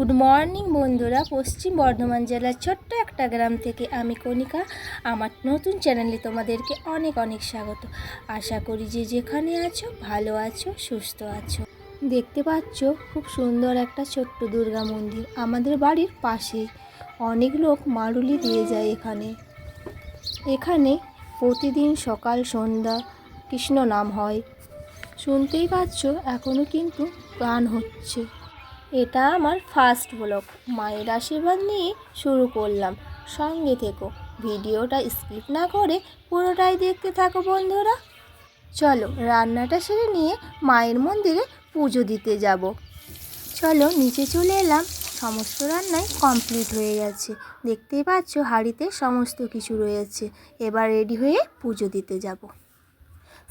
Good morning বন্ধুরা। পশ্চিম বর্ধমান জেলার ছোট্ট একটা গ্রাম থেকে আমি কণিকা। আমার নতুন চ্যানেলে তোমাদেরকে অনেক অনেক স্বাগত। আশা করি যে যেখানে আছো, ভালো আছো, সুস্থ আছো। দেখতে পাচ্ছ, খুব সুন্দর একটা ছোট্ট দুর্গা মন্দির আমাদের বাড়ির পাশেই। অনেক লোক মারুলি দিয়ে যায় এখানে। এখানে প্রতিদিন সকাল, সন্ধ্যা কৃষ্ণ নাম হয়। শুনতেই পাচ্ছ এখনও কিন্তু গান হচ্ছে। এটা আমার ফার্স্ট ব্লগ মায়ের আশীর্বাদ নিয়ে শুরু করলাম। সঙ্গে থেকো, ভিডিওটা স্কিপ না করে পুরোটাই দেখতে থাকো বন্ধুরা। চলো, রান্নাটা সেরে নিয়ে মায়ের মন্দিরে পুজো দিতে যাব। চলো, নিচে চলে এলাম। সমস্ত রান্নাই কমপ্লিট হয়ে গেছে। দেখতেই পাচ্ছ, হাঁড়িতে সমস্ত কিছু রয়েছে। এবার রেডি হয়ে পুজো দিতে যাব।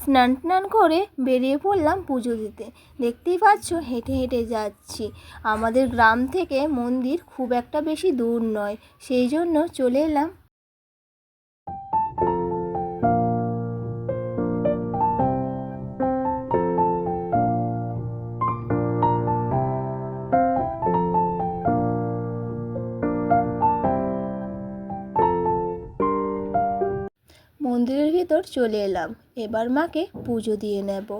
স্নান টান করে বেরিয়ে পড়লাম পুজো দিতে। দেখতেই পাচ্ছ, হেঁটে হেঁটে যাচ্ছি। আমাদের গ্রাম থেকে মন্দির খুব একটা বেশি দূর নয়, সেই জন্য চলে এলাম মন্দিরের ভিতর চলে এলাম। এবার মাকে পুজো দিয়ে নেব।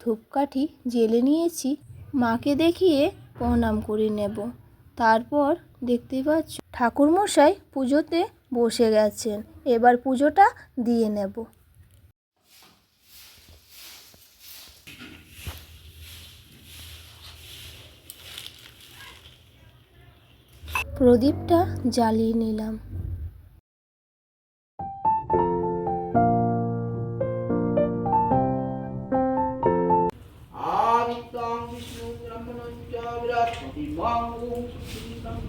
ধূপকাঠি জেলে নিয়েছি। মাকে দেখিয়ে প্রণাম করে নেব। তারপর দেখতে পাচ্ছ, ঠাকুরমশাই পুজোতে বসে গেছেন। এবার পুজোটা দিয়ে নেব। প্রদীপটা জ্বালিয়ে নিলাম। बृहस्पतिवां ॐ सुखीतं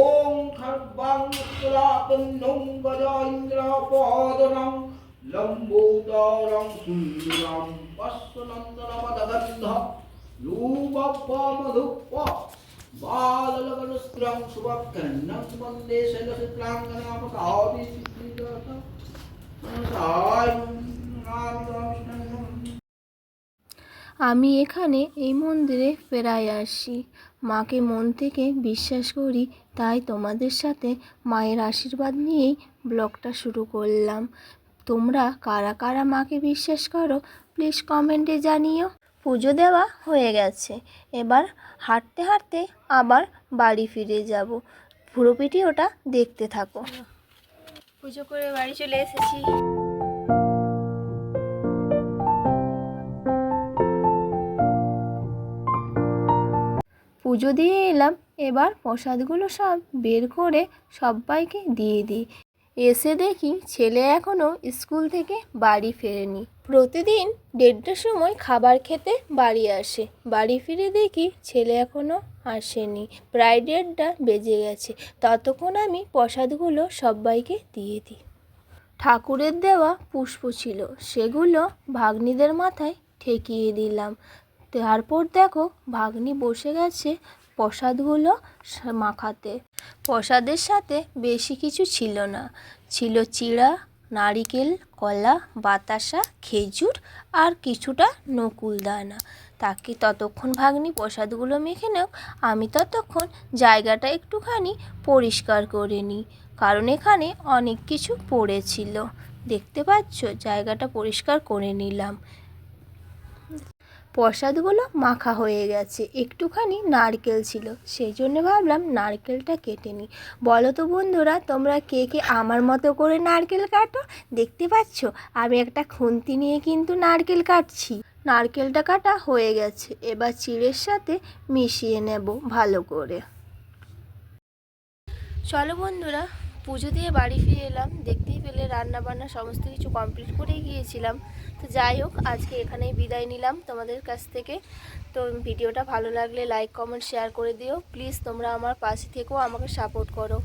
ॐ खड्वां उत्तरातन्नं गजेन्द्रपादनं लम्बोदरं सुन्दरं पश्वनन्दनमदगन्ध रूपमधुप बाललगनुस्त्रं शुभकर्णं वन्दे शैलचित्राङ्गनामकादिसिद्धिगतं আমি এখানে এই মন্দিরে প্রায় আসি। মাকে মন থেকে বিশ্বাস করি, তাই তোমাদের সাথে মায়ের আশীর্বাদ নিয়েই ব্লগটা শুরু করলাম। তোমরা কারা কারা মাকে বিশ্বাস করো প্লিজ কমেন্টে জানিও। পুজো দেওয়া হয়ে গেছে। এবার হাঁটতে হাঁটতে আবার বাড়ি ফিরে যাব। পুরো ওটা দেখতে থাকো। পুজো করে বাড়ি চলে এসেছি। পুজো দিয়ে এলাম। এবার প্রসাদগুলো সব বের করে সবাইকে দিয়ে দিই। এসে দেখি ছেলে এখনও স্কুল থেকে বাড়ি ফেরেনি। প্রতিদিন দেড়টার সময় খাবার খেতে বাড়ি আসে। বাড়ি ফিরে দেখি ছেলে এখনও আসেনি। প্রায় দেড়টা বেজে গেছে। ততক্ষণ আমি প্রসাদগুলো সবাইকে দিয়ে দিই। ঠাকুরের দেওয়া পুষ্প ছিল। সেগুলো ভাগ্নিদের মাথায় ঠেকিয়ে দিলাম। তারপর দেখো ভাগ্নি বসে গেছে প্রসাদগুলো মাখাতে। প্রসাদের সাথে বেশি কিছু ছিল না। ছিল চিড়া, নারিকেল, কলা, বাতাসা, খেজুর আর কিছুটা নকুল দানা। তাকে ততক্ষণ ভাগ্নি প্রসাদগুলো মেখে নেও আমি ততক্ষণ জায়গাটা একটুখানি পরিষ্কার করে নিই, কারণ এখানে অনেক কিছু পড়েছিল। দেখতে পাচ্ছ? জায়গাটা পরিষ্কার করে নিলাম। প্রসাদগুলো মাখা হয়ে গেছে। একটুখানি নারকেল ছিল। সেই জন্য ভাবলাম নারকেলটা কেটে নিই। বলো তো বন্ধুরা, তোমরা কে কে আমার মতো করে নারকেল কাটো? দেখতে পাচ্ছ? আমি একটা খুন্তি নিয়ে কিন্তু নারকেল কাটছি। নারকেলটা কাটা হয়ে গেছে। এবার চিড়ের সাথে মিশিয়ে নেব ভালো করে। চলো বন্ধুরা পুজো দিয়ে বাড়ি ফিরে এলাম, দেখতেই পেলে রান্না বান্না সমস্ত কিছু কমপ্লিট করেই গিয়েছিলাম। তো যাই হোক, আজকে এখানেই বিদায় নিলাম তোমাদের কাছ থেকে। তো ভিডিওটা ভালো লাগলে লাইক কমেন্ট শেয়ার করে দিও। প্লিজ তোমরা আমার পাশে থেকেও আমাকে সাপোর্ট করো।